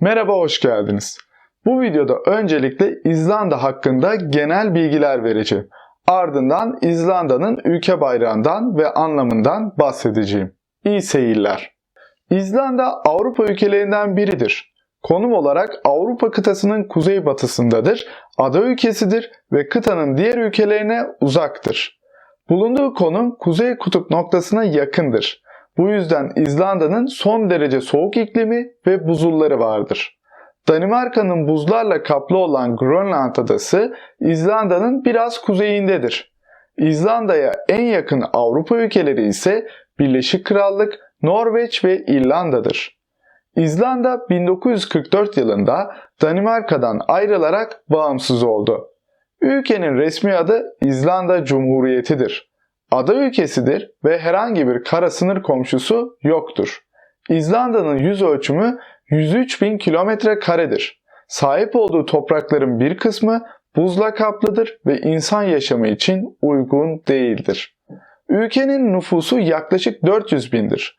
Merhaba, hoş geldiniz. Bu videoda öncelikle İzlanda hakkında genel bilgiler vereceğim. Ardından İzlanda'nın ülke bayrağından ve anlamından bahsedeceğim. İyi seyirler. İzlanda Avrupa ülkelerinden biridir. Konum olarak Avrupa kıtasının kuzeybatısındadır, ada ülkesidir ve kıtanın diğer ülkelerine uzaktır. Bulunduğu konum kuzey kutup noktasına yakındır. Bu yüzden İzlanda'nın son derece soğuk iklimi ve buzulları vardır. Danimarka'nın buzlarla kaplı olan Grönland adası İzlanda'nın biraz kuzeyindedir. İzlanda'ya en yakın Avrupa ülkeleri ise Birleşik Krallık, Norveç ve İrlanda'dır. İzlanda 1944 yılında Danimarka'dan ayrılarak bağımsız oldu. Ülkenin resmi adı İzlanda Cumhuriyeti'dir. Ada ülkesidir ve herhangi bir kara sınır komşusu yoktur. İzlanda'nın yüz ölçümü 103 bin kilometre karedir. Sahip olduğu toprakların bir kısmı buzla kaplıdır ve insan yaşamı için uygun değildir. Ülkenin nüfusu yaklaşık 400 bindir.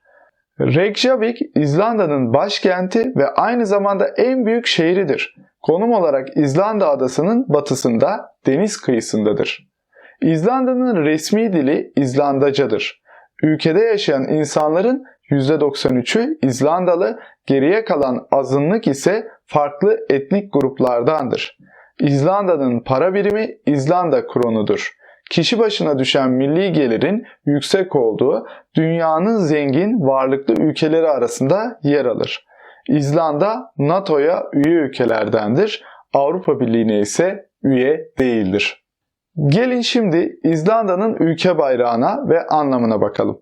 Reykjavik, İzlanda'nın başkenti ve aynı zamanda en büyük şehridir. Konum olarak İzlanda adasının batısında, deniz kıyısındadır. İzlanda'nın resmi dili İzlandacadır. Ülkede yaşayan insanların %93'ü İzlandalı, geriye kalan azınlık ise farklı etnik gruplardandır. İzlanda'nın para birimi İzlanda kronudur. Kişi başına düşen milli gelirin yüksek olduğu dünyanın zengin varlıklı ülkeleri arasında yer alır. İzlanda NATO'ya üye ülkelerdendir. Avrupa Birliği'ne ise üye değildir. Gelin şimdi İzlanda'nın ülke bayrağına ve anlamına bakalım.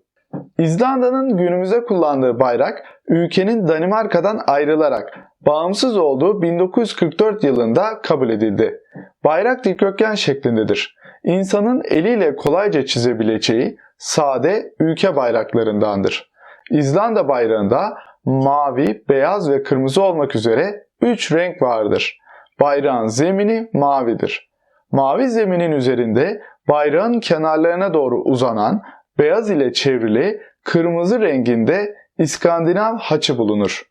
İzlanda'nın günümüze kullandığı bayrak ülkenin Danimarka'dan ayrılarak bağımsız olduğu 1944 yılında kabul edildi. Bayrak dikdörtgen şeklindedir. İnsanın eliyle kolayca çizebileceği sade ülke bayraklarındandır. İzlanda bayrağında mavi, beyaz ve kırmızı olmak üzere 3 renk vardır. Bayrağın zemini mavidir. Mavi zeminin üzerinde bayrağın kenarlarına doğru uzanan beyaz ile çevrili kırmızı renginde İskandinav haçı bulunur.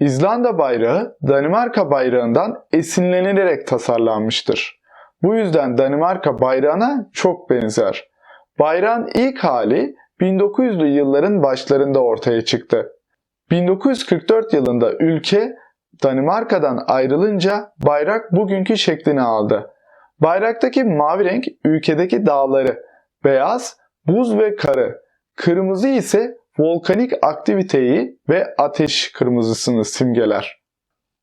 İzlanda bayrağı Danimarka bayrağından esinlenilerek tasarlanmıştır. Bu yüzden Danimarka bayrağına çok benzer. Bayrağın ilk hali 1900'lü yılların başlarında ortaya çıktı. 1944 yılında ülke Danimarka'dan ayrılınca bayrak bugünkü şeklini aldı. Bayraktaki mavi renk ülkedeki dağları, beyaz buz ve karı, kırmızı ise volkanik aktiviteyi ve ateş kırmızısını simgeler.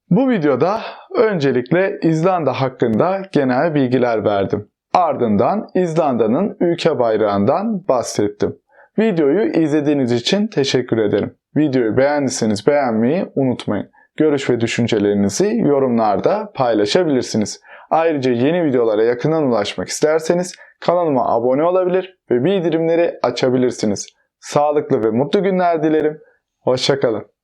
Bu videoda öncelikle İzlanda hakkında genel bilgiler verdim. Ardından İzlanda'nın ülke bayrağından bahsettim. Videoyu izlediğiniz için teşekkür ederim. Videoyu beğendiyseniz beğenmeyi unutmayın. Görüş ve düşüncelerinizi yorumlarda paylaşabilirsiniz. Ayrıca yeni videolara yakından ulaşmak isterseniz kanalıma abone olabilir ve bildirimleri açabilirsiniz. Sağlıklı ve mutlu günler dilerim. Hoşçakalın.